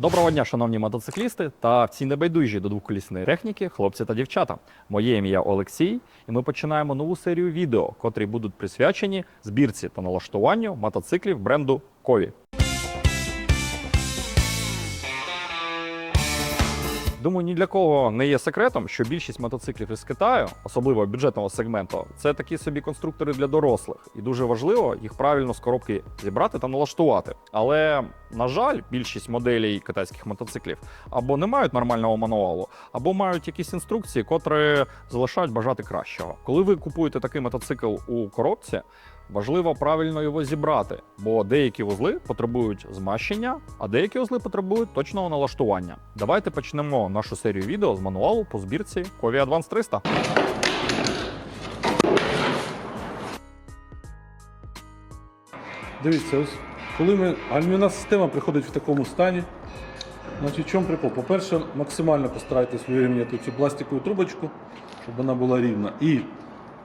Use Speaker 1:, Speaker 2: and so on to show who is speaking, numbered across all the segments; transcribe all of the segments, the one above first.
Speaker 1: Доброго дня, шановні мотоциклісти та всі небайдужі до двоколісної техніки, хлопці та дівчата. Моє ім'я Олексій, і ми починаємо нову серію відео, котрі будуть присвячені збірці та налаштуванню мотоциклів бренду Кові. Думаю, ні для кого не є секретом, що більшість мотоциклів із Китаю, особливо бюджетного сегменту, це такі собі конструктори для дорослих, і дуже важливо їх правильно з коробки зібрати та налаштувати. Але на жаль, більшість моделей китайських мотоциклів або не мають нормального мануалу, або мають якісь інструкції, котрі залишають бажати кращого. Коли ви купуєте такий мотоцикл у коробці. Важливо правильно його зібрати, бо деякі вузли потребують змащення, а деякі вузли потребують точного налаштування. Давайте почнемо нашу серію відео з мануалу по збірці Кові Advance 300.
Speaker 2: Дивіться, ось коли ми гальмівна система приходить в такому стані, значить в чому прикол? По-перше, максимально постарайтесь вирівняти цю пластикову трубочку, щоб вона була рівна. І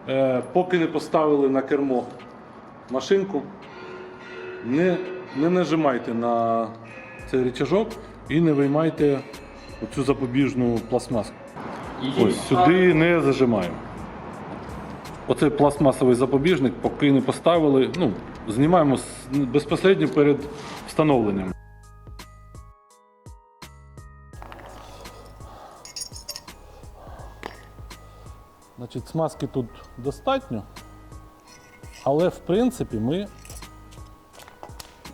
Speaker 2: е, поки не поставили на кермо машинку, не, не нажимайте на цей рычажок і не виймайте оцю запобіжну пластмаску. Ось сюди не зажимаємо. Оцей пластмасовий запобіжник, поки не поставили, ну, знімаємо безпосередньо перед встановленням. Значить, смазки тут достатньо, але в принципі ми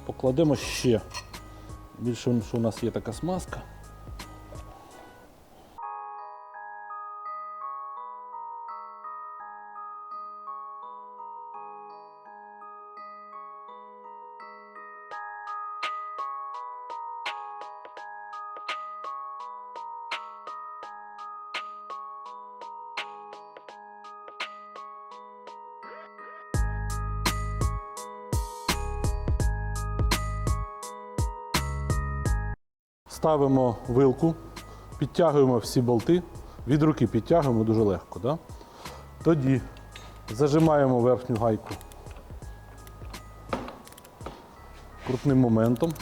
Speaker 2: покладемо ще. Більше, що у нас є така смазка. Ставимо вилку, підтягуємо всі болти, від руки підтягуємо дуже легко. Да? Тоді зажимаємо верхню гайку крутним моментом.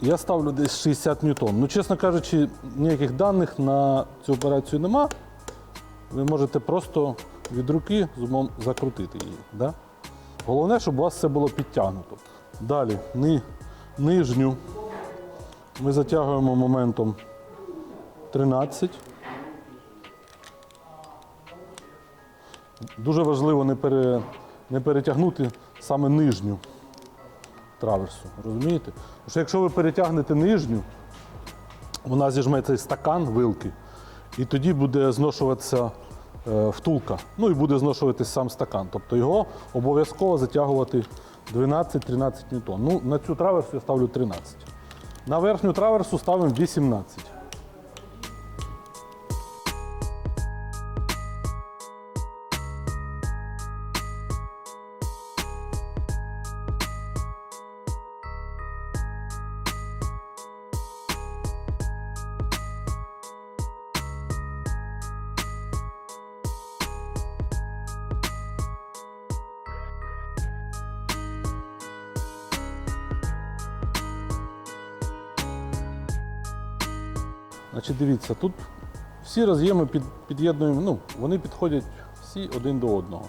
Speaker 2: Я ставлю десь 60 ньютон. Ну, чесно кажучи, ніяких даних на цю операцію нема. Ви можете просто від руки зумом закрутити її. Да? Головне, щоб у вас все було підтягнуто. Далі ни, нижню ми затягуємо моментом 13. Дуже важливо не, пере, не перетягнути саме нижню траверсу. Розумієте? Тому що якщо ви перетягнете нижню, вона зіжме цей стакан вилки, і тоді буде зношуватися втулка. Ну і буде зношуватись сам стакан. Тобто його обов'язково затягувати 12-13 ньютон. Ну, на цю траверсу я ставлю 13. На верхню траверсу ставимо 18. Дивіться, тут всі роз'єми під, під'єднуємо, ну, вони підходять всі один до одного.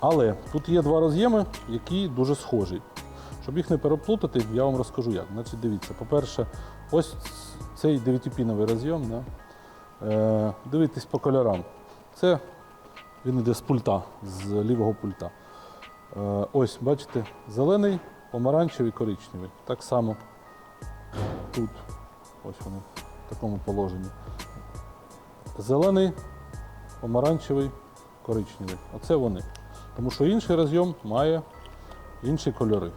Speaker 2: Але тут є два роз'єми, які дуже схожі. Щоб їх не переплутати, я вам розкажу як. Значить, дивіться, по-перше, ось цей 9-піновий роз'єм. Да? Е, дивитесь по кольорам. Це він йде з пульта, з лівого пульта. Е, ось, бачите, зелений, помаранчевий, коричневий. Так само тут. Ось вони такому положенні. Зелений, помаранчевий, коричневий. Оце вони. Тому що інший розйом має інші кольори.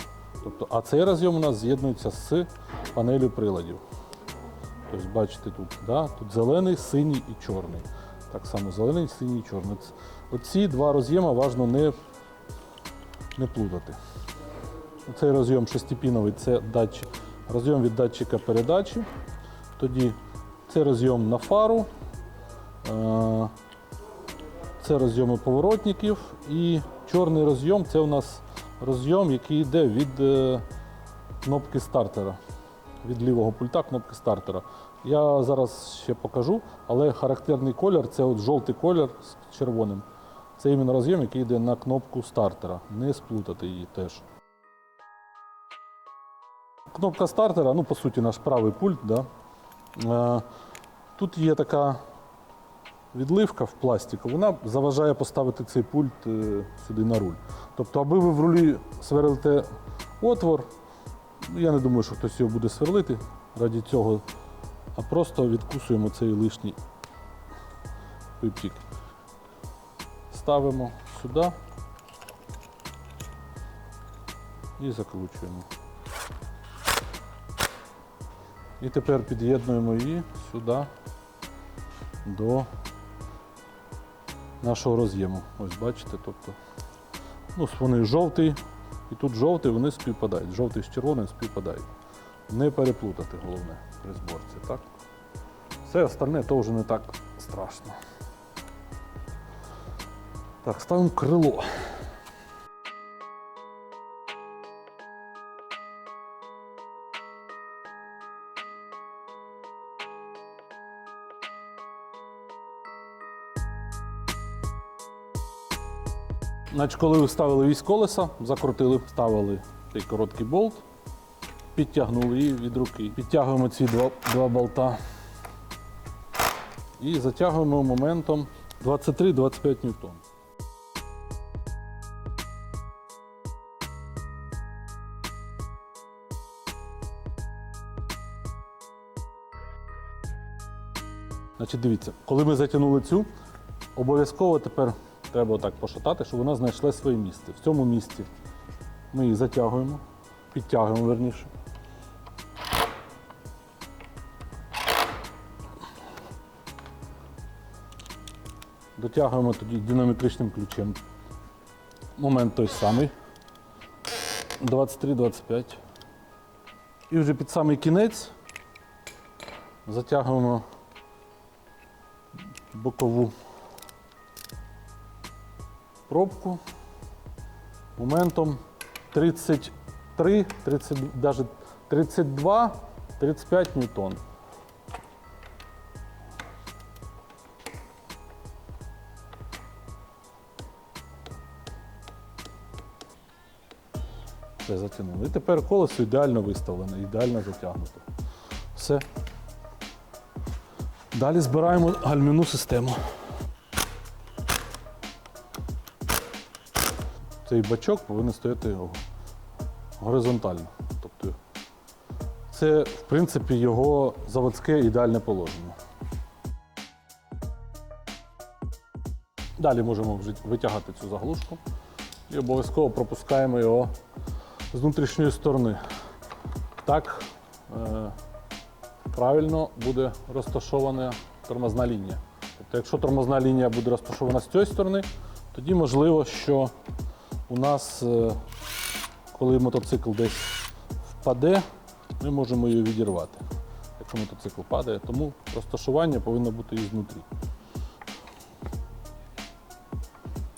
Speaker 2: Тобто, а цей розйом у нас з'єднується з панелю приладів. Тобто, бачите тут, да? тут зелений, синій і чорний. Так само зелений, синій і чорний. Оці два роз'єма важно не, не плутати. Цей розйом шестипіновий це датчик, розйом від датчика передачі. Тоді це розйом на фару, е, це розйоми поворотників і чорний розйом це у нас розйом, який йде від е, кнопки стартера, від лівого пульта кнопки стартера. Я зараз ще покажу, але характерний колір це от жовтий колір з червоним. Це іменно роз'єм, який йде на кнопку стартера. Не сплутати її теж. Кнопка стартера, ну по суті, наш правий пульт. Да? Е, Тут є така відливка в пластику, вона заважає поставити цей пульт е, сюди на руль. Тобто, аби ви в рулі сверлите отвор, ну, я не думаю, що хтось його буде сверлити раді цього, а просто відкусуємо цей лишній пиптик. Ставимо сюди і закручуємо. І тепер під'єднуємо її сюди до нашого роз'єму. Ось бачите, тобто ну, вони жовтий і тут жовтий, вони співпадають. Жовтий з червоним співпадають. Не переплутати головне при зборці. Так? Все остальне то вже не так страшно. Так, ставимо крило. Значить, коли ви ставили вісь колеса, закрутили, вставили цей короткий болт, підтягнули її від руки. Підтягуємо ці два, два болта і затягуємо моментом 23-25 ньютон. Значить, дивіться, коли ми затягнули цю, обов'язково тепер треба отак пошатати, щоб вона знайшла своє місце. В цьому місці ми її затягуємо, підтягуємо верніше. Дотягуємо тоді динамітричним ключем. Момент той самий. 23-25. І вже під самий кінець затягуємо бокову пробку моментом 33, 30, даже 32, 35 ньютон. Все затягнули. І тепер колесо ідеально виставлене, ідеально затягнуто. Все. Далі збираємо гальмівну систему. Цей бачок повинен стояти горизонтально. Тобто це, в принципі, його заводське ідеальне положення. Далі можемо витягати цю заглушку і обов'язково пропускаємо його з внутрішньої сторони. Так е, правильно буде розташована тормозна лінія. Тобто, якщо тормозна лінія буде розташована з цієї сторони, тоді можливо, що у нас, е, коли мотоцикл десь впаде, ми можемо її відірвати. Якщо мотоцикл падає, тому розташування повинно бути і знутрі.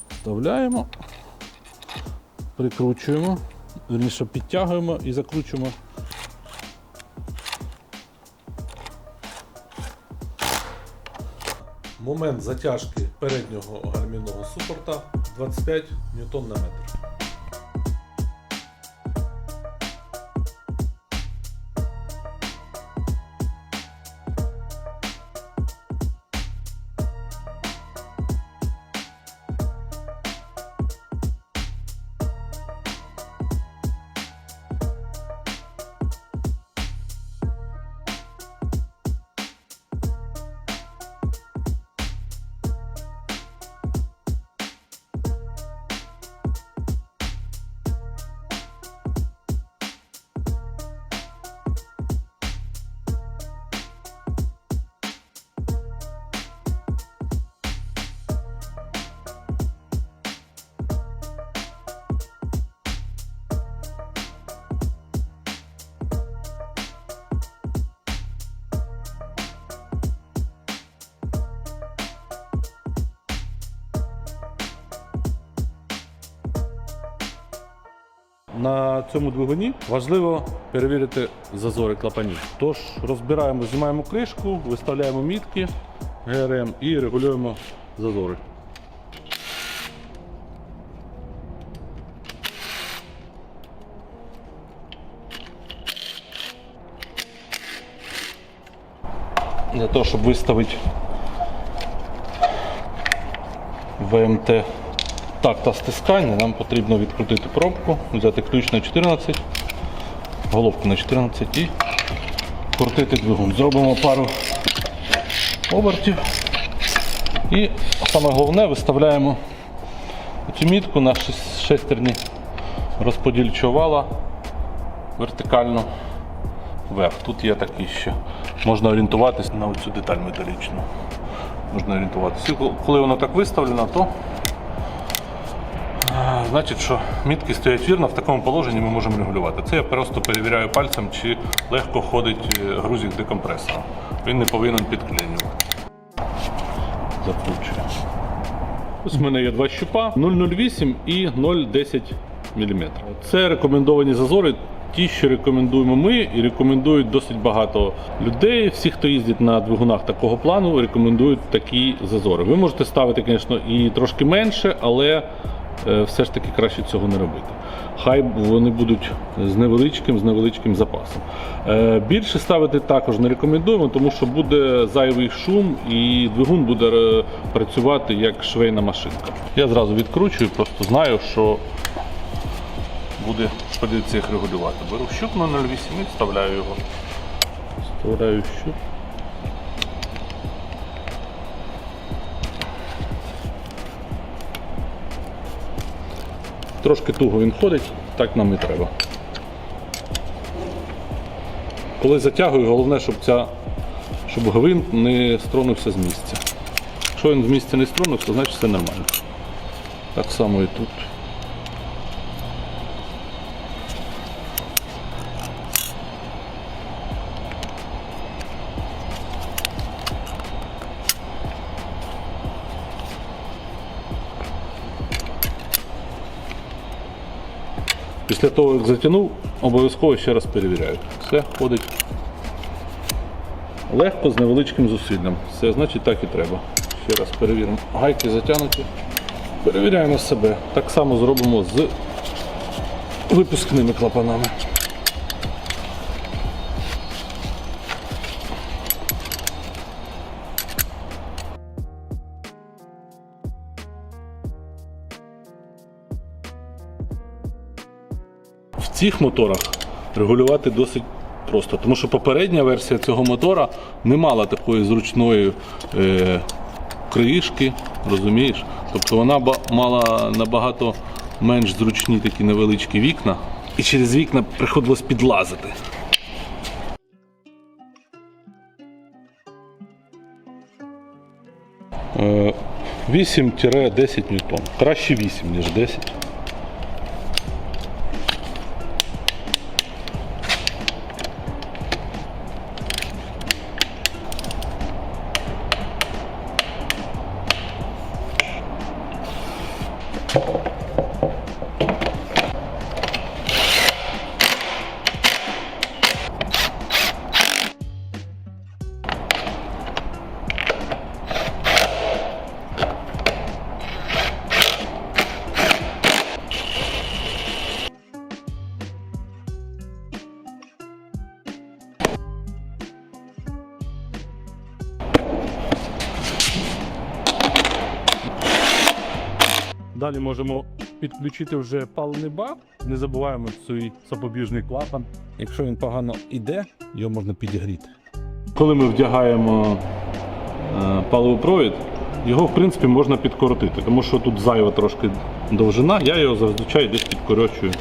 Speaker 2: Вставляємо, прикручуємо, верніше підтягуємо і закручуємо. Момент затяжки переднього гармінного супорта 25 ньютон на метр. На цьому двигуні важливо перевірити зазори клапанів. Тож розбираємо, знімаємо кришку, виставляємо мітки ГРМ і регулюємо зазори. Для того, щоб виставити ВМТ так та стискання, нам потрібно відкрутити пробку, взяти ключ на 14, головку на 14 і крутити двигун. Зробимо пару обертів і саме головне виставляємо цю мітку на шестерні розподільчого вала вертикально вверх. Тут є такі ще. Можна орієнтуватися на цю деталь металічну. Можна орієнтуватися. Коли воно так виставлено, то значить, що мітки стоять вірно, в такому положенні ми можемо регулювати. Це я просто перевіряю пальцем, чи легко ходить е, грузик декомпресора. Він не повинен підклинювати. Закручую. Ось в мене є два щупа 0,08 і 0,10 мм. Це рекомендовані зазори. Ті, що рекомендуємо ми, і рекомендують досить багато людей. Всі, хто їздить на двигунах такого плану, рекомендують такі зазори. Ви можете ставити, звісно, і трошки менше, але все ж таки краще цього не робити. Хай вони будуть з невеличким, з невеличким запасом. Е, Більше ставити також не рекомендуємо, тому що буде зайвий шум і двигун буде е, працювати як швейна машинка. Я зразу відкручую, просто знаю, що буде придеться їх регулювати. Беру щуп на 0,8 і вставляю його. Вставляю щуп. Трошки туго він ходить, так нам і треба. Коли затягую, головне, щоб ця, щоб гвинт не стронувся з місця. Якщо він з місця не стронувся, значить все нормально. Так само і тут. Після того, як затягнув, обов'язково ще раз перевіряю. Все ходить легко з невеличким зусиллям. Все, значить так і треба. Ще раз перевіримо. Гайки затягнуті. Перевіряємо себе. Так само зробимо з випускними клапанами. Цих моторах регулювати досить просто, тому що попередня версія цього мотора не мала такої зручної е, криїшки, розумієш? Тобто вона мала набагато менш зручні такі невеличкі вікна, і через вікна приходилось підлазити. Е, 8-10 ньютон. Краще 8, ніж 10.
Speaker 3: Далі можемо підключити вже паливний бак. Не забуваємо свій запобіжний клапан. Якщо він погано йде, його можна підігріти.
Speaker 2: Коли ми вдягаємо е, паливопровід, його в принципі можна підкоротити, тому що тут зайва трошки довжина, я його зазвичай десь підкорочую,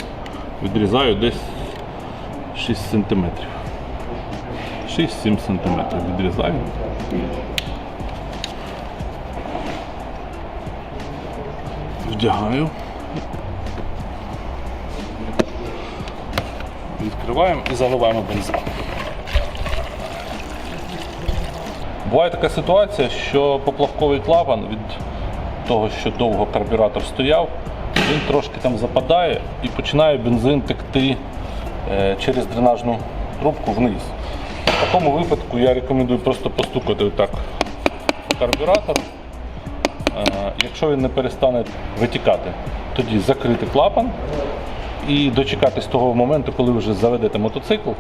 Speaker 2: відрізаю десь 6 см. 6-7 см відрізаю. Вдягаю. Відкриваємо і заливаємо бензин. Буває така ситуація, що поплавковий клапан від того, що довго карбюратор стояв, він трошки там западає і починає бензин текти е, через дренажну трубку вниз. В такому випадку я рекомендую просто постукати отак в карбюратор. Якщо він не перестане витікати, тоді закрити клапан і дочекатись того моменту, коли ви вже заведете мотоцикл.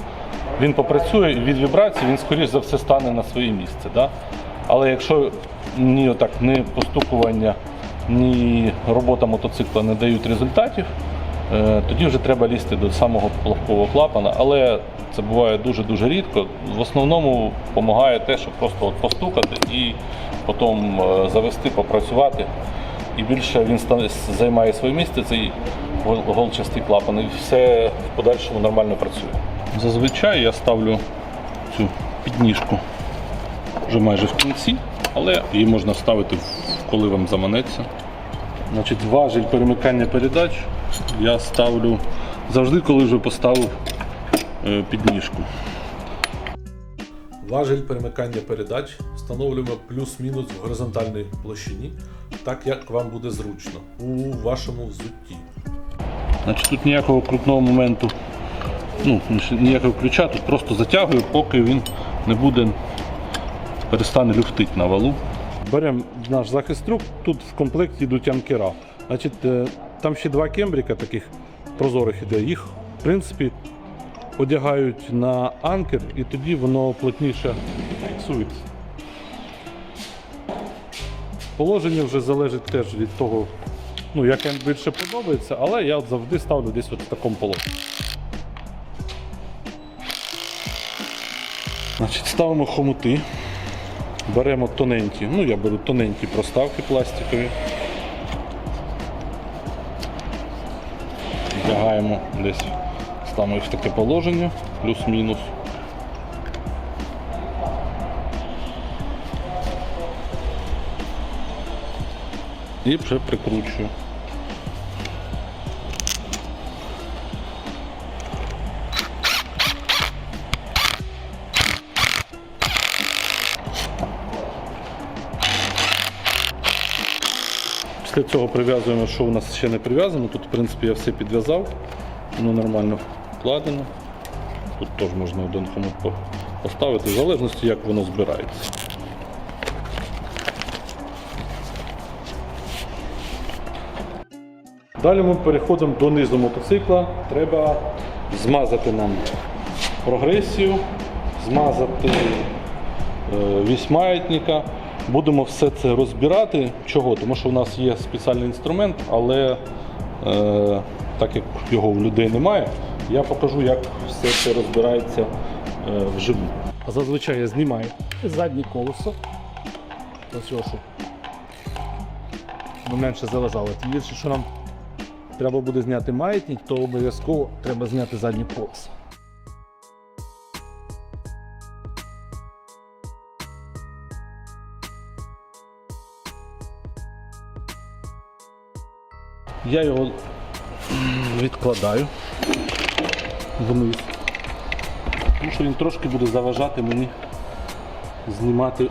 Speaker 2: Він попрацює від вібрації він, скоріш за все, стане на своє місце. Да? Але якщо ні отак, ні постукування, ні робота мотоцикла не дають результатів, е, тоді вже треба лізти до самого плавкового клапана. Але це буває дуже-дуже рідко. В основному допомагає те, щоб просто от постукати і потім е, завести, попрацювати. І більше він займає своє місце, цей голчастий клапан, і все в подальшому нормально працює. Зазвичай я ставлю цю підніжку вже майже в кінці, але її можна ставити, коли вам заманеться. Значить, важіль перемикання передач я ставлю завжди, коли вже поставив е, підніжку.
Speaker 4: Важель перемикання передач встановлюємо плюс-мінус в горизонтальній площині, так як вам буде зручно у вашому взутті.
Speaker 2: Значить, тут ніякого крутного моменту, ну, ніякого ключа, тут просто затягую, поки він не буде перестане люфтити на валу. Беремо наш захист труб, тут в комплекті йдуть анкера. Значить, е, там ще два кембріка таких прозорих іде. Їх, в принципі, одягають на анкер і тоді воно плотніше фіксується. Положення вже залежить теж від того, ну, як їм більше подобається, але я завжди ставлю десь от в такому положенні. Значить, ставимо хомути. Беремо тоненькі, ну я беру тоненькі проставки пластикові. Вдягаємо десь, їх в таке положення, плюс-мінус. І вже прикручую. Після цього прив'язуємо, що у нас ще не прив'язано. Тут, в принципі, я все підв'язав, воно нормально вкладено. Тут теж можна один хомут поставити, в залежності, як воно збирається. Далі ми переходимо до низу мотоцикла. Треба змазати нам прогресію, змазати е, вісь маятника. Будемо все це розбирати. Чого? Тому що у нас є спеціальний інструмент, але е, так як його в людей немає, я покажу, як все це розбирається е, вживу.
Speaker 5: Зазвичай я знімаю заднє колесо. Ось його, щоб воно менше заважало. Більше, що нам треба буде зняти маятник, то обов'язково треба зняти заднє колесо.
Speaker 2: Я його відкладаю вниз. Тому що він трошки буде заважати мені знімати,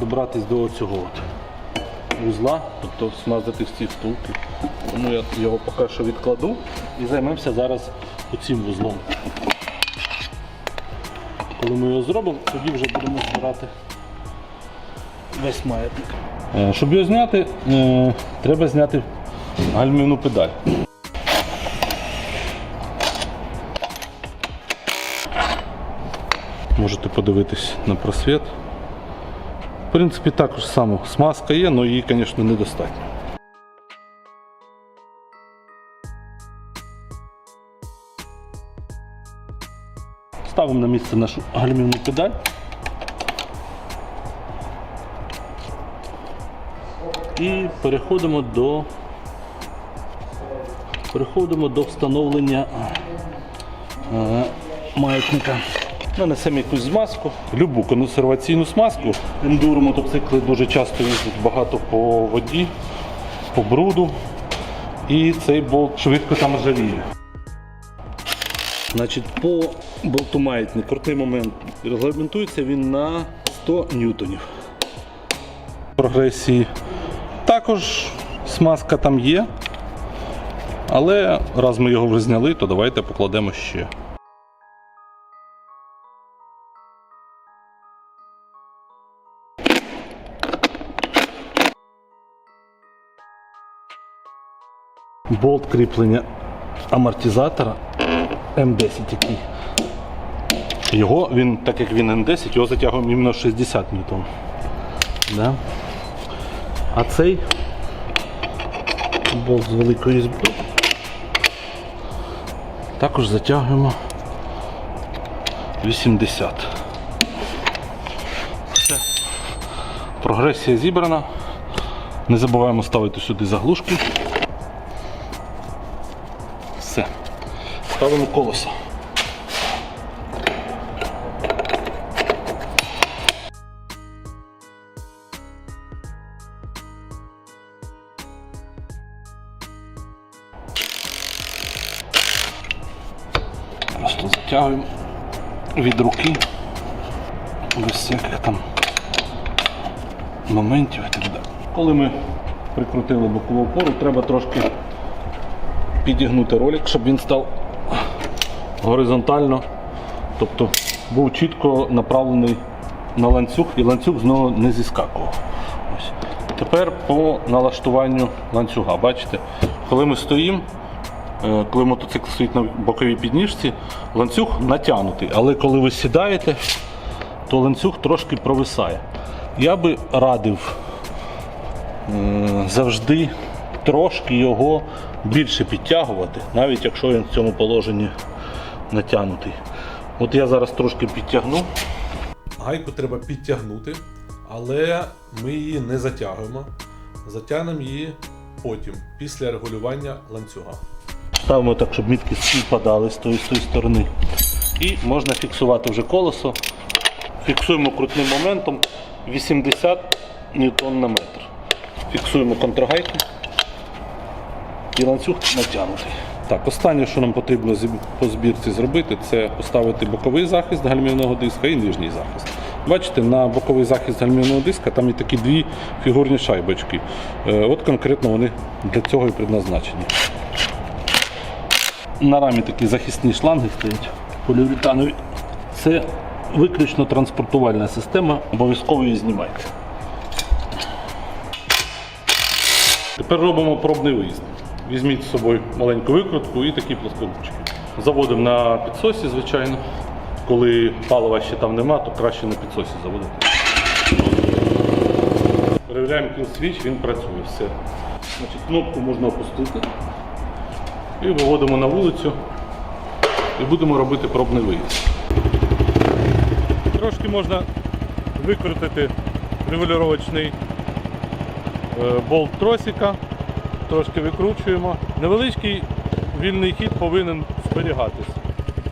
Speaker 2: добратись до цього вузла, тобто смазати всі втулки. Тому я його поки що відкладу і займемося зараз оцим вузлом. Коли ми його зробимо, тоді вже будемо збирати весь маятник. Е, Щоб його зняти, е, треба зняти гальмівну педаль. Можете подивитись на просвіт. В принципі, також само смазка є, але її, звісно, недостатньо. Ставимо на місце нашу гальмівну педаль. І переходимо до переходимо до встановлення е, маятника. Нанесемо якусь змазку, любу консерваційну смазку. Ендуро мотоцикли дуже часто їздять багато по воді, по бруду. І цей болт швидко там ржавіє. Значить, по болту маятник крутий момент. Регламентується він на 100 ньютонів. Прогресії також смазка там є. Але раз ми його вже зняли, то давайте покладемо ще. Болт кріплення амортизатора М10 який. Його, він, так як він М10, його затягуємо іменно 60 ньютон. Да? А цей болт з великої різьби. Також затягуємо 80. Все. Прогресія зібрана. Не забуваємо ставити сюди заглушки. Все. Ставимо колесо. Від руки без всяких там моментів і так далі. Коли ми прикрутили бокову опору, треба трошки підігнути ролик, щоб він став горизонтально, тобто був чітко направлений на ланцюг і ланцюг знову не зіскакував. Ось. Тепер по налаштуванню ланцюга. Бачите, коли ми стоїмо, коли мотоцикл стоїть на боковій підніжці, ланцюг натягнутий. Але коли ви сідаєте, то ланцюг трошки провисає. Я би радив е, завжди трошки його більше підтягувати, навіть якщо він в цьому положенні натягнутий. От я зараз трошки підтягну.
Speaker 5: Гайку треба підтягнути, але ми її не затягуємо. Затягнемо її потім, після регулювання ланцюга.
Speaker 2: Ставимо так, щоб мітки співпадали з тої, з тої сторони. І можна фіксувати вже колесо. Фіксуємо крутним моментом 80 ньютон на метр. Фіксуємо контрагайку і ланцюг натягнутий.
Speaker 5: Так, останнє, що нам потрібно по збірці зробити, це поставити боковий захист гальмівного диска і нижній захист. Бачите, на боковий захист гальмівного диска там є такі дві фігурні шайбочки. Е, От конкретно вони для цього і предназначені.
Speaker 2: На рамі такі захисні шланги стоять поліуретанові. Це виключно транспортувальна система, обов'язково її знімайте.
Speaker 5: Тепер робимо пробний виїзд. Візьміть з собою маленьку викрутку і такі плоскорубчики. Заводимо на підсосі, звичайно. Коли палива ще там нема, то краще на підсосі заводити. Перевіряємо кіл-свіч, він працює. Все. Значить, кнопку можна опустити. І виводимо на вулицю. І будемо робити пробний виїзд. Трошки можна викрутити регулювачний е, болт тросика, трошки викручуємо. Невеличкий вільний хід повинен зберігатись.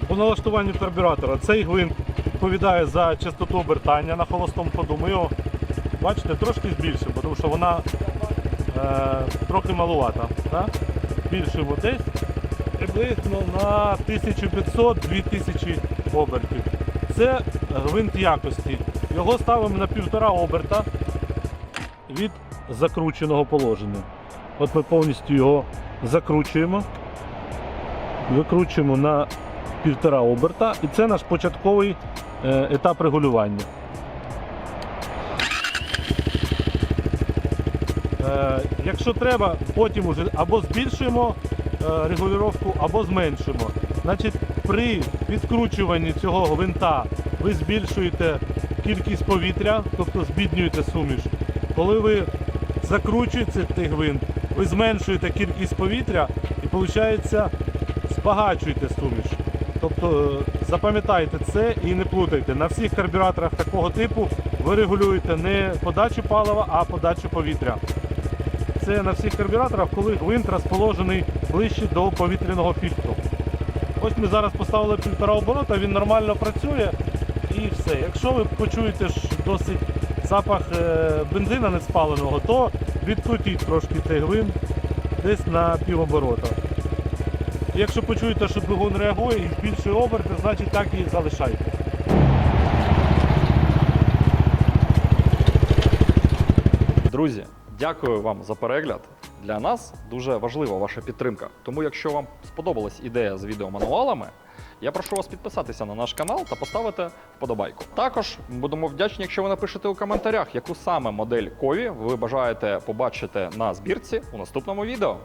Speaker 5: По налаштуванню карбюратора цей гвинт відповідає за частоту обертання на холостому ходу. Ми його, бачите, трошки збільшимо, тому що вона е, трохи малувата. Да? Збільшуємо десь приблизно на 1500-2000 обертів. Це гвинт якості. Його ставимо на півтора оберта від закрученого положення. От ми повністю його закручуємо, викручуємо на півтора оберта, і це наш початковий е, етап регулювання. Е, якщо треба, потім уже або збільшуємо регулювання, або зменшуємо. Значить, при відкручуванні цього гвинта ви збільшуєте кількість повітря, тобто збіднюєте суміш. Коли ви закручуєте цей гвинт, ви зменшуєте кількість повітря і, виходить, збагачуєте суміш. Тобто е, запам'ятайте це і не плутайте. На всіх карбюраторах такого типу ви регулюєте не подачу палива, а подачу повітря. Це на всіх карбюраторах, коли гвинт розположений ближче до повітряного фільтру. Ось ми зараз поставили півтора оборота, він нормально працює і все. Якщо ви почуєте досить запах е, бензина неспаленого, то відкрутіть трошки цей гвинт десь на півоборота. Якщо почуєте, що двигун реагує і збільшує оберти, значить так і залишайте.
Speaker 1: Друзі, дякую вам за перегляд. Для нас дуже важлива ваша підтримка. Тому, якщо вам сподобалась ідея з відеомануалами, я прошу вас підписатися на наш канал та поставити вподобайку. Також будемо вдячні, якщо ви напишете у коментарях, яку саме модель Кові ви бажаєте побачити на збірці у наступному відео.